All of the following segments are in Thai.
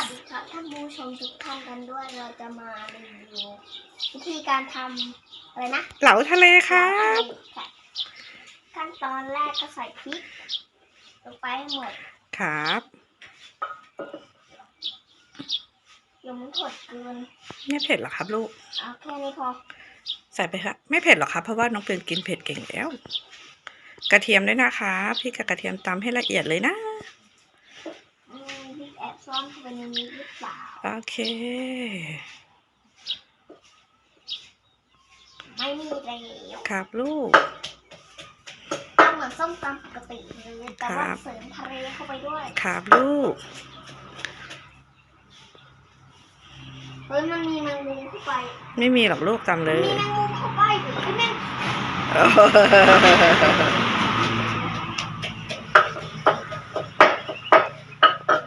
วัสดีครับท่านผู้ชมทุกท่านกันด้วยเราจะมารีวิววิธีการทำอะไรนะเหลาทะเลครับค่ะขั้นตอนแรกก็ใส่พริกลงไปให้หมดครับอย่ามันถดเกินไม่เผ็ดหรอครับลูกเอาแค่นี้พอใส่ไปครับไม่เผ็ดหรอกครับเพราะว่าน้องเปนกินเผ็ดเก่งแล้ว กระเทียมด้วยนะคะพี่กับกระเทียมตำให้ละเอียดเลยนะอืมพริกแอบซ่อนเข้าไปในนี้หรือเปล่า โอเค ไม่มีแล้วครับลูก ตำเหมือนส้มตำปกติเลยแต่ว่าครับ เสริมทะเลเข้าไปด้วยครับลูก เฮ้ยมันมีแมงมุมเข้าไป ไม่มีหรอกลูกตำเลย มีแมงมุมเข้าไปไอ้แมง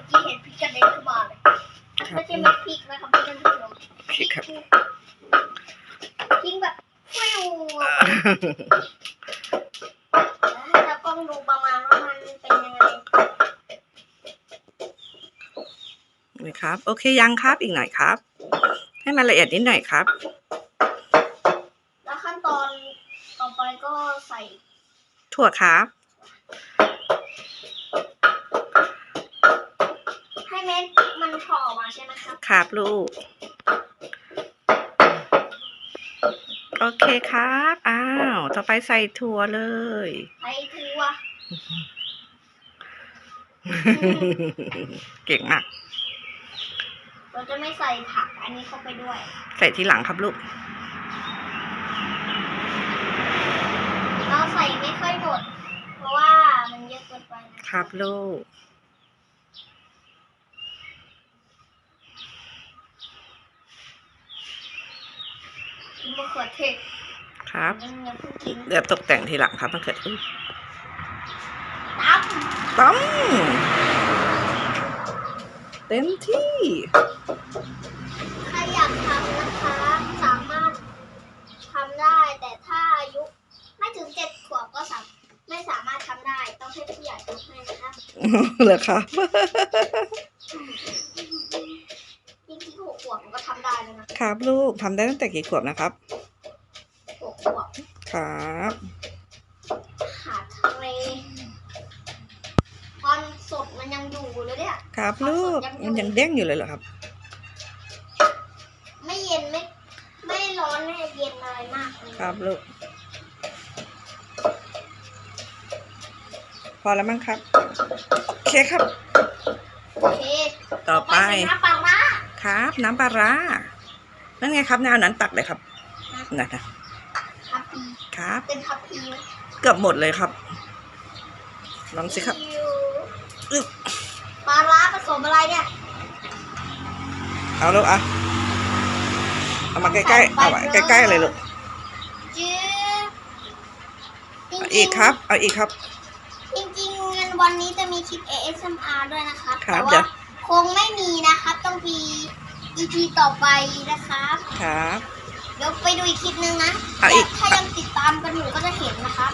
ที่เห็นพริกกระเด็นขึ้นมาเลย ครับ ไม่ใช่เม็ดพริกนะครับพี่ท่านผู้ชม พี่ครับ พริกแบบฟิวแล้ว ให้ตากล้องดูประมาณว่ามันเป็นยังไงนี่ครับ โอเคยังครับอีกหน่อยครับ ให้มันละเอียดนิดหน่อยครับ แล้วขั้นตอนต่อไปก็ใส่ถั่วครับ ให้เม็ดพริกมันโผล่ออกมาใช่ไหมครับครับลูก โอเคครับอ้าว ต่อไปใส่ถั่วเลยไอ้ทัวเก่งมาก เราจะไม่ใส่ผักอันนี้เข้าไปด้วย ใส่ทีหลังครับลูก เราใส่ไม่ค่อยหมด เพราะว่ามันเยอะเกินไปนะครับลูกกินมะเขือเทศ ครับยังอย่าเพิ่งกินเดี๋ยวตกแต่งทีหลังครับมันเกิดอุ๊ยตับต้มเต็มที่ ใครอยากทำนะคะ สามารถทำได้ แต่ถ้าอายุ ไม่ถึงเจ็ดขวบก็สามไม่สามารถทำได้ ต้องให้ผู้ใหญ่ทำให้นะคะเหรอครับจริงๆหกขวบมันก็ทำได้แล้วนะครับลูกทำได้ตั้งแต่กี่ขวบนะครับหกขวบ ครับหาทะเลตอนสดมันยังอยู่เลยเนี่ยครับลูกมันยังเด้งอยู่เลยเหรอครับ ไม่เย็นไม่ไม่ร้อนไม่เย็นอะไรมากเลยครับลูกพอแล้วมั้งครับโอเคครับโอเคต่อไปใส่น้ำปลาร้าครับ น้ำปลาร้านั่นไงครับแนวนั้นตักเลยครับนั่นนะทัพพีครับ เป็นทัพพีไหมเกือบหมดเลยครับลองสิครับอิ๊วอึ๊บปลาร้าผสมอะไรเนี่ย เอาลูกอะ เอามาใกล้ๆ เอาไว้ใกล้ๆเลยลูกจื๊บจริงเอาๆอีกครับ เอาอีกครับ จริงๆวันนี้จะมีคลิป ASMR ด้วยนะครับครับแต่เดี๋ว่ายวคงไม่มีนะครับ ต้องมี EP ต่อไปนะครับ ครับ เดี๋ยวไปดูอีกคลิปนึงนะอะอีก ถ้ายังติดตามกันอยู่ก็จะเห็นนะครับ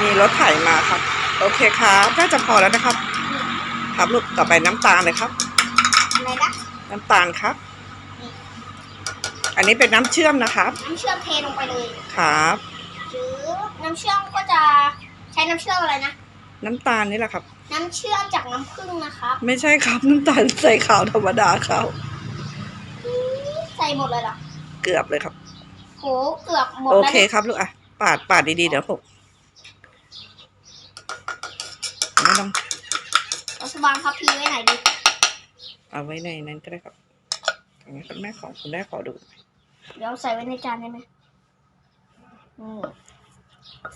มีรถไถมาครับ โอเคครับน่าจะพอแล้วนะครับ ครับลูกต่อไปน้ำตาลเลยครับ อะไรนะน้ำตาลครับ อันนี้เป็นน้ำเชื่อมนะครับ น้ำเชื่อมเทลงไปเลยครับ หรือน้ำเชื่อมก็จะใช้น้ำเชื่อมอะไรนะ น้ำตาลนี่แหละครับ น้ำเชื่อมจากน้ำผึ้งนะครับ ไม่ใช่ครับน้ำตาลใส่ขาวธรรมดาเขาใส่หมดเลยเหรอเกือบเลยครับโหเกือบหมดโอแล้วเคเนี่ยครับลูกอะปาดปาดดีๆเดี๋ยวหกไม่ต้องรัฐบาลครับพีไว้ไหนดีเอาไว้ในนั้นก็ได้ครับอย่างนี้คุณแม่ของคุณแม่ขอดู เดี๋ยวใส่ไว้ในจานได้ไหมอืม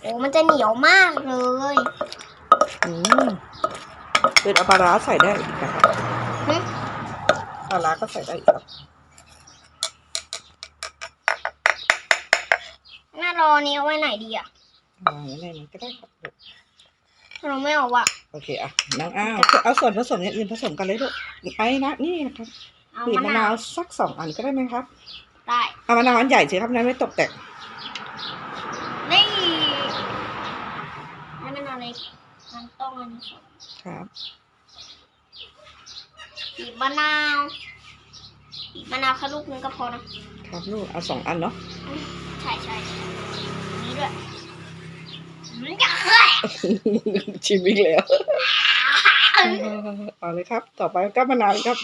โอ้มันจะเหนียวมากเลย อืม เป็นเอาปลาร้าใส่ได้อีกนะครับหึปลาร้าก็ใส่ได้อีกครับหน้ารอนี้เอาไว้ไหนดีอะเอาไว้ในนั้นก็ได้ครับลูกเราไม่เอาอะโอเคอะน้องอ้าวเอาส่วนผสมอย่างอื่นผสมกันเลยลูกไปนะนี่นะครับเอาบีบมะนานมะาววสักสองอันก็ได้ไหมครับได้ เอามะนาวอันใหญ่สิครับนั้นไม่ตกแต่งนี่ให้มะนาวในมันต้องอันนี้ก่อน ครับบีบมะนาวบีบมะนาวแค่ลูกนึงก็พอนะครับลูกเอาสองอันเนาะใช่ใช่ใช่อันนี้ด้วยมันจะเคยชิมอีกแล้วเอาเลยครับ ต่อไปก็มะนาวครับ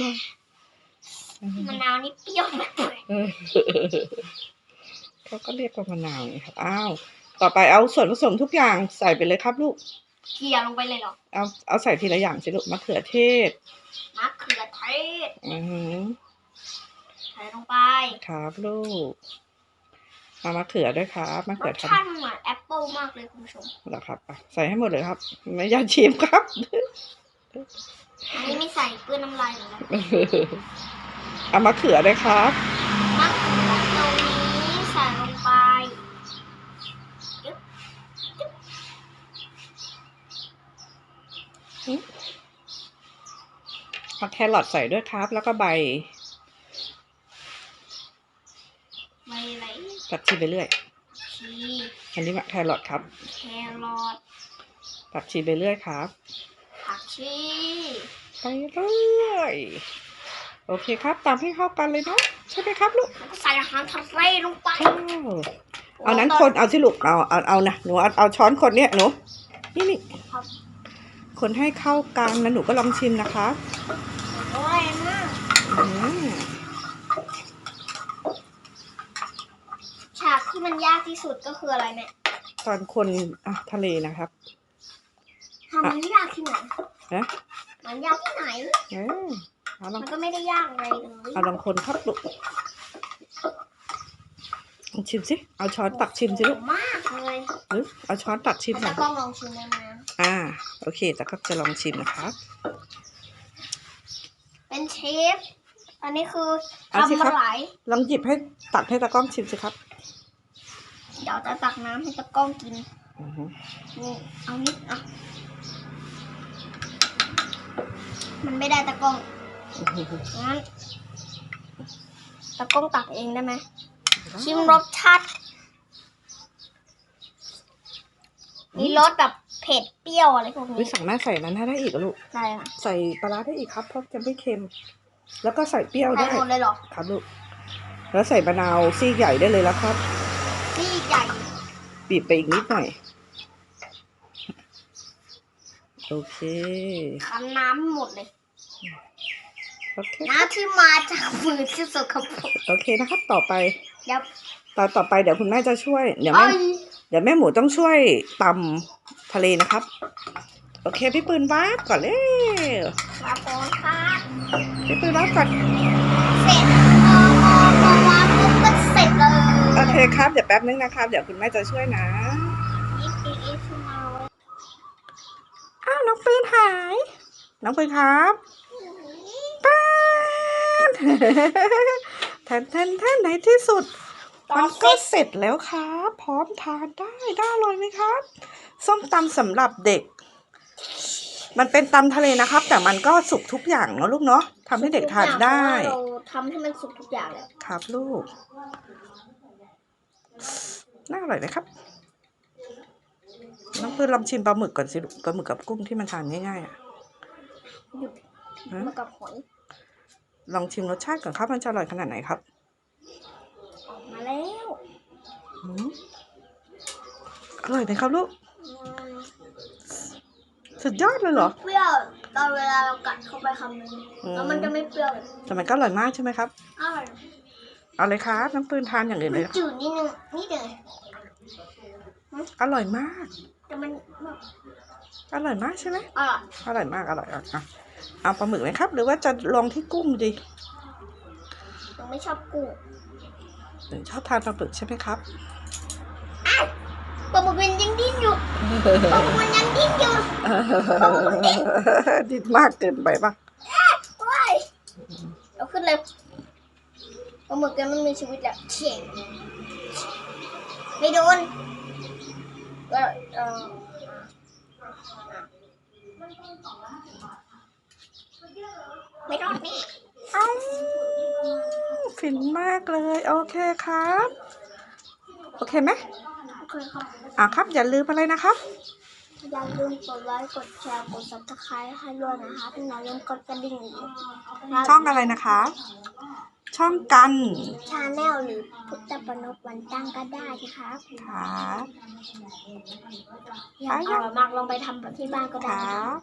มะนาวนี่เปรี้ยวมากเลยเออเขาก็เรียกว่ามะนาวไงครับอ้าวต่อไปเอาส่วนผสมทุกอย่างใส่ไปเลยครับลูก เกลี่ยลงไปเลยเหรอ เอาเอาใส่ทีละอย่างสิลูกมะเขือเทศมะเขือเทศอือหือใส่ลงไปครับลูกเอามะเขือด้วยครับมะรเขือสทชาติมันเหมือนแอปเปิลมากเลยคุณผู้ชมำเหรอครับอะใส่ให้หมดเลยครับ ไม่อยากชิมครับ อันนี้ไม่ใส่เปื้อนน้ำลายเลยนะเอามะเขือด้วยครับมะเขือตรงนี้ใส่ลงไปจึ๊บจึ๊บ เอาแครอทใส่ด้วยครับ แล้วก็ใบใบอะไรตัดชีไปเรื่อย ชีอันนี้มะแครอทครับ แครอทตัดชีไปเรื่อยครับ ผักชีไปเรื่อย โอเคครับ ตามให้เข้ากันเลยเนาะใช่ไหมครับลูกแล้วก็ใส่อาหารทะเลลงไปอ้าวเอานั้นคนเอาสิลูกเอาเอาเอานะหนูเอาเอาช้อนคนเนี้ยหนูนี่นี่ ครับ คนให้เข้ากันแล้วหนูก็ลองชิมนะคะโอ้ยมากอืมฉากที่มันยากที่สุดก็คืออะไรแม่ตอนคนอะทะเลนะครับทำมันยากที่ไหนนะมันยากที่ไหนเออเอาลองมันก็ไม่ได้ยากอะไรเลยเอาลองคนครับลูกลองชิมสิ เอาช้อนตักชิมสิลูกมากเลยหรือเอาช้อนตักชิมหน่แล้อวยก็ลองชิมได้ไหม อ่า โอเคแต่ก็จะลองชิมนะครับ เป็นเชฟ อันนี้คือเอาสิทำครัมาบหลายลองหยิบให้ตักให้ตากล้องชิมสิครับ เดี๋ยวจะตักน้ำให้ตะกล้องกินอือฮึนี่เอานิดอะมันไม่ได้ตะกล้องอือฮึงั้นตะกล้องตักเองได้ไหมชิมรสชาติมีรสแบบเผ็ดเปรี้ยวอะไรพวกวินี้สั่งแม่ใส่นั้นให้ได้อีกเหรอลูก ได้ค่ะใส่ปลาร้าได้อีกครับเพราะจะไม่เค็ม แล้วก็ใส่เปรี้ยวได้ได้หมดเลยเหรอครับลูก แล้วใส่มะนาวซี่ใหญ่ได้เลยแล้วครับ นี่ใหญ่บีบไปอีกนิดหน่อย โอเคคั้นน้ำหมดเลย โอเคน้ำที่มาจากมือที่สกปรกโอเคนะครับ ต่อไปเดี๋ยวตอนต่อไปเดี๋ยวคุณแม่จะช่วย เดี๋ยวเอ้แม่ยเดี๋ยวแม่หมูต้องช่วยตำ ทะเลนะครับ โอเค พี่ปืนวาบก่อนเลยมาโพสค่ะพี่ปืนวาบก่อน เสร็จพอพอพอวางปุ๊บก็เสร็จเลยโอเคครับ เดี๋ยวแป๊บนึงนะครับ เดี๋ยวคุณแม่จะช่วยนะนี่ปีอีฟมาไว้อ้าวน้องปืนหาย น้องปืนครับป้านแทนแทนแทนในที่สุด มันก็เสร็จแล้วครับ พร้อมทานได้ได้อร่อยไหมครับ ส้มตำสำหรับเด็ก มันเป็นตำทะเลนะครับ แต่มันก็สุกทุกอย่างเนอะลูกเนาะทำให้เด็กทานได้เราทำให้มันสุกทุกอย่างเลยครับลูก น่าอร่อยนะครับ น้องปืนลองชิมปลาหมึกก่อนสิลูกปลาหมึกกับกุ้งที่มันทานง่ายๆอะหยุดฮะมากับหอยลองชิมรสชาติก่อนครับ มันจะอร่อยขนาดไหนครับ ออกมาแล้ว อืมอร่อยไหมครับลูก สุดยอดเลยเหรอ เปรี้ยวตอนเวลาเรากัดเข้าไปคำนึงอืมแล้วมันจะไม่เปรี้ยวเลยแต่มันก็อร่อยมากใช่ไหมครับ อร่อย เอาเลยครับน้ำปืนทานอย่างอื่นมัเลนยครับจืดนิดนึงนิดเดียวอร่อยมาก แต่มันอร่อยมากใช่ไหมอร่อยอร่อยมากอร่อยอะอะเอาปลาหมึกไหมครับ หรือว่าจะลองที่กุ้งดีหนูไม่ชอบกุ้งหรือชอบทานปลาหมึกใช่ไหมครับ ปลาหมึกมันยังดิ้นอยู่ปลาหมึกมันยังดิ้นอยู่ดิ้นมากเกินไปปะว้ายเอาขึ้นเลยปลาหมึกแกมันมีชีวิตแล้วเฉียงไม่โดนเออเออไม่รอดแน่เอ้าฟินมากเลย โอเคครับ โอเคไหมโอ เคครับอะครับอย่าลืมอะไรนะครับ อย่าลืมกดไลค์กดแชร์กด subscribe ให้ด้วยนะครับอย่าลืมกดกระดิ่งช่องอะไรนะคะ ช่องกันชาแนลหรือพุทธปนกวันตั้งก็ได้นะครับค่ะอยากอร่อยมากลองไปทำแบบที่บ้านก็ได้ค่ะนะครับ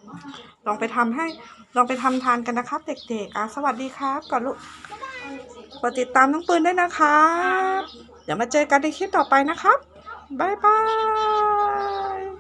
ลองไปทำให้ลองไปทำทานกันนะครับ เด็กๆอะสวัสดีครับก่อนลูกกดติดตามน้องปืนด้วยนะครับ เดี๋ยวมาเจอกันในคลิปต่อไปนะครับ 拜拜。